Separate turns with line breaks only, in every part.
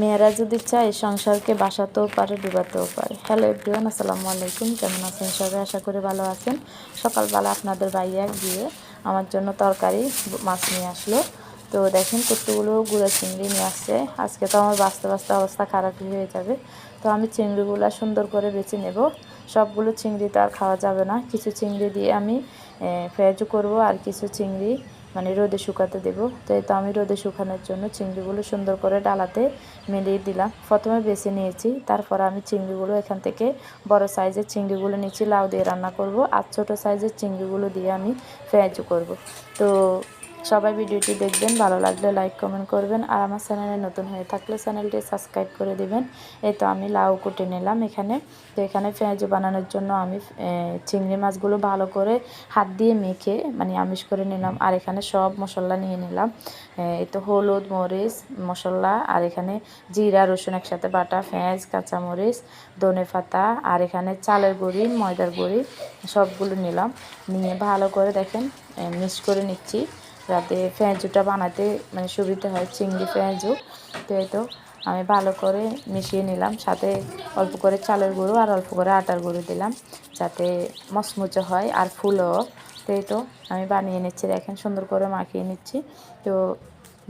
মেয়েরা যদি চায়, সংসারকে বাসাতেও পারে ডুবাতেও পারে। হ্যালো এভরিওয়ান আসসালামু আলাইকুম। কেমন আছেন সবাই? আশা করি ভালো আছেন। সকালবেলা আপনাদের ভাইয়া গিয়ে আমার জন্য তরকারি, মাছ নিয়ে আসলো। তো দেখেন কতগুলো গুঁড়া চিংড়ি নিয়ে আসছে। আজকে তো আমার বাঁচতে বাঁচতে অবস্থা খারাপই হয়ে যাবে। তো আমি চিংড়িগুলো সুন্দর করে বেছে নেব। সবগুলো চিংড়ি তো আর খাওয়া যাবে না। কিছু চিংড়ি দিয়ে আমি ফ্রেজও করব আর কিছু চিংড়ি মানে রোদে শুকাতে দেব। তো এই তো আমি রোদে শুকানোর জন্য চিংড়িগুলো সুন্দর করে ডালাতে মিলিয়ে দিলাম। প্রথমে বেছে নিয়েছি, তারপর আমি চিংড়িগুলো এখান থেকে বড় সাইজের চিংড়িগুলো নিচ্ছি লাউ দিয়ে রান্না করব আর ছোটো সাইজের চিংড়িগুলো দিয়ে আমি ফ্রাইজও করব। তো সবাই ভিডিওটি দেখবেন, ভালো লাগলে লাইক কমেন্ট করবেন, আর আমার চ্যানেলে নতুন হয়ে থাকলে চ্যানেলটি সাবস্ক্রাইব করে দিবেন। এই তো আমি লাউ কুটে নিলাম এখানে। তো এখানে পেঁয়াজ বানানোর জন্য আমি চিংড়ি মাছগুলো ভালো করে হাত দিয়ে মেখে মানে আমিষ করে নিলাম। আর এখানে সব মশলা নিয়ে নিলাম। এই তো হলুদ, মরিচ, মশলা, আর এখানে জিরা, রসুন একসাথে বাটা, পেঁয়াজ, কাঁচামরিচ, ধনে পাতা, আর এখানে চালের গুঁড়ি, ময়দার গুঁড়ি, সবগুলো নিলাম। নিয়ে ভালো করে দেখেন মিক্স করে নিচ্ছি। যাতে পেঁয়াজুটা বানাতে মানে সুবিধা হয়, চিংড়ি পেঁয়াজু তো এই তো আমি ভালো করে মিশিয়ে নিলাম, সাথে অল্প করে চালের গুঁড়ো আর অল্প করে আটার গুঁড়ো দিলাম, যাতে মচমুচে হয় আর ফুলও। তো তো আমি বানিয়ে নিচ্ছি, দেখেন সুন্দর করে মাখিয়ে নিচ্ছি। তো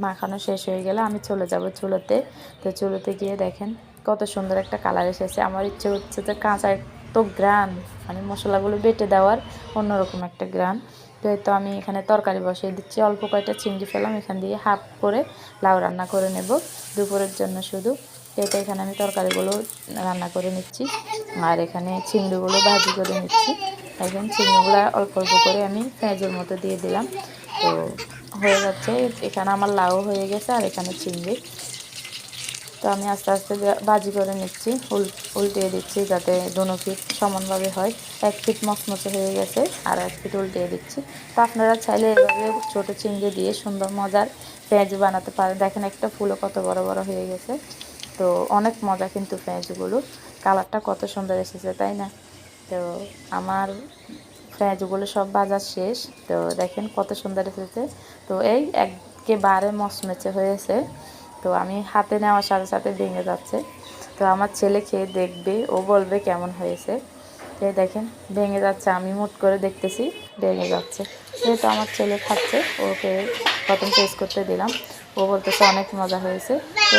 মাখানো শেষ হয়ে গেলে আমি চলে যাব চুলোতে। তো চুলোতে গিয়ে দেখেন কত সুন্দর একটা কালার এসেছে। আমার ইচ্ছে হচ্ছে যে কাঁচা তো গ্রান মানে মশলাগুলো বেটে দেওয়ার অন্যরকম একটা গ্রান। তো তো আমি এখানে তরকারি বসিয়ে দিচ্ছি। অল্প কয়টা চিংড়ি ফেলাম, এখান দিয়ে হাফ করে লাউ রান্না করে নেব দুপুরের জন্য শুধু। এটা এখানে আমি তরকারিগুলো রান্না করে নিচ্ছি। আর এখানে চিংড়িগুলো ভাজি করে নিচ্ছি। এখন চিংড়িগুলো অল্প অল্প করে আমি পেঁয়াজের মতো দিয়ে দিলাম। তো হয়ে যাচ্ছে, এখানে আমার লাউ হয়ে গেছে আর এখানে চিংড়ি। তো আমি আস্তে আস্তে বাজি করে নিচ্ছি, উল, উল্টিয়ে দিচ্ছি যাতে দুনো ফিট সমানভাবে হয়। এক ফিট মচমচে হয়ে গেছে আর এক ফিট উল্টিয়ে দিচ্ছি। তো আপনারা চাইলে এভাবে ছোটো চিংড়ি দিয়ে সুন্দর মজার পেঁয়াজ বানাতে পারেন। দেখেন একটা ফুলও কত বড় বড় হয়ে গেছে। তো অনেক মজা কিন্তু পেঁয়াজগুলো। কালারটা কত সুন্দর এসেছে, তাই না? তো আমার পেঁয়াজগুলো সব বাজার শেষ। তো দেখেন কত সুন্দর এসেছে। তো এই একেবারে মচমেচে হয়েছে। তো আমি হাতে নেওয়ার সাথে সাথে ভেঙে যাচ্ছে। তো আমার ছেলে খেয়ে দেখবে, ও বলবে কেমন হয়েছে। এই দেখেন, ভেঙে যাচ্ছে, আমি মুট করে দেখতেছি, ভেঙে যাচ্ছে। যেহেতু আমার ছেলে খাচ্ছে, ওকে প্রথম টেস্ট করতে দিলাম। ও বলতেছে অনেক মজা হয়েছে। তো